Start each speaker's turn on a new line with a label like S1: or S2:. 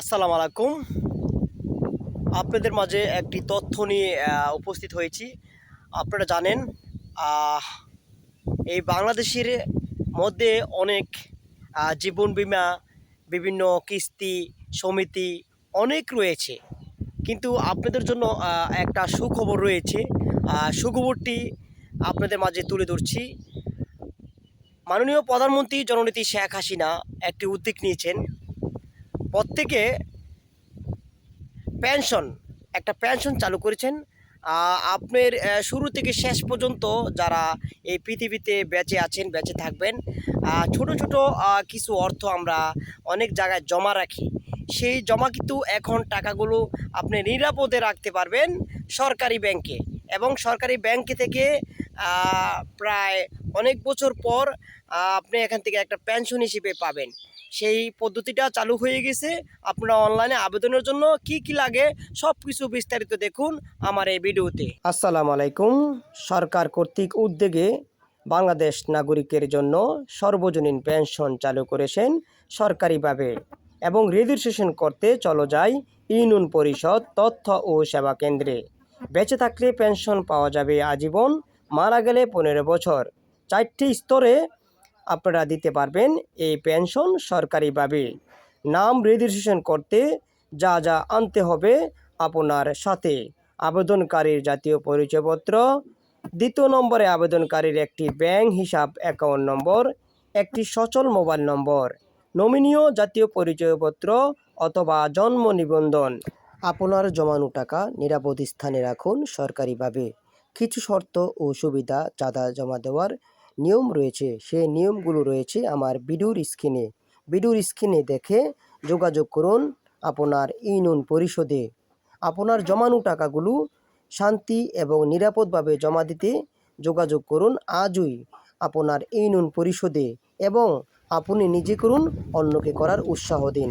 S1: আসসালামু আলাইকুম। আপনাদের মাঝে একটি তথ্য নিয়ে উপস্থিত হয়েছি। আপনারা জানেন এই বাংলাদেশের মধ্যে অনেক জীবন বীমা, বিভিন্ন কিস্তি, সমিতি অনেক রয়েছে। কিন্তু আপনাদের জন্য একটা সুখবর রয়েছে। সুখবরটি আপনাদের মাঝে তুলে ধরছি। মাননীয় প্রধানমন্ত্রী জননীতি শেখ হাসিনা একটি উদ্যোগ নিয়েছেন। প্রত্যেকে পেনশন একটা পেনশন চালু করেছেন। আপনার শুরু থেকে শেষ পর্যন্ত যারা এই পৃথিবীতে বেঁচে আছেন, বেঁচে থাকবেন ছোট ছোট কিছু অর্থ আমরা অনেক জায়গায় জমা রাখি। সেই জমা কিন্তু এখন টাকাগুলো আপনি নিরাপদে রাখতে পারবেন সরকারি ব্যাংকে এবং সরকারি ব্যাংকে থেকে প্রায় অনেক বছর পর আপনি এখান থেকে একটা পেনশন হিসেবে পাবেন। সেই পদ্ধতিটা চালু হয়ে গেছে। আপনারা অনলাইনে আবেদনের জন্য কি কি লাগে সব কিছু বিস্তারিত দেখুন আমার এই ভিডিওতে। আসসালামু আলাইকুম। সরকার কর্তৃক উদ্যোগে বাংলাদেশ নাগরিকের জন্য সর্বজনীন পেনশন চালু করেছেন সরকারিভাবে এবং রেজিস্ট্রেশন করতে চলো যাই ইউনিয়ন পরিষদ তথ্য ও সেবা কেন্দ্রে। বেঁচে থাকলে পেনশন পাওয়া যাবে আজীবন, মারা গেলে পনেরো বছর। চারটি স্তরে আপনারা দিতে পারবেন এই পেনশন সরকারিভাবে নাম রেজিস্ট্রেশন করতে যা যা আনতে হবে আপনার সাথে। আবেদনকারীর জাতীয় পরিচয়পত্র, দ্বিতীয় নম্বরে আবেদনকারীর একটি ব্যাংক হিসাব অ্যাকাউন্ট নম্বর, একটি সচল মোবাইল নম্বর, নমিনীয় জাতীয় পরিচয়পত্র অথবা জন্ম নিবন্ধন। আপনার জমানো টাকা নিরাপদ স্থানে রাখুন সরকারিভাবে কিছু শর্ত ও সুবিধা চাঁদা জমা দেওয়ার নিয়ম রয়েছে, সেই নিয়মগুলো রয়েছে আমার ভিডিওর স্ক্রিনে। ভিডিওর স্ক্রিনে দেখে যোগাযোগ করুন আপনার ইউনিয়ন পরিষদে। আপনার জমানো টাকাগুলো শান্তি এবং নিরাপদভাবে জমা দিতে যোগাযোগ করুন আজই আপনার ইউনিয়ন পরিষদে এবং আপনি নিজে করুন অন্যকে করার উৎসাহ দিন।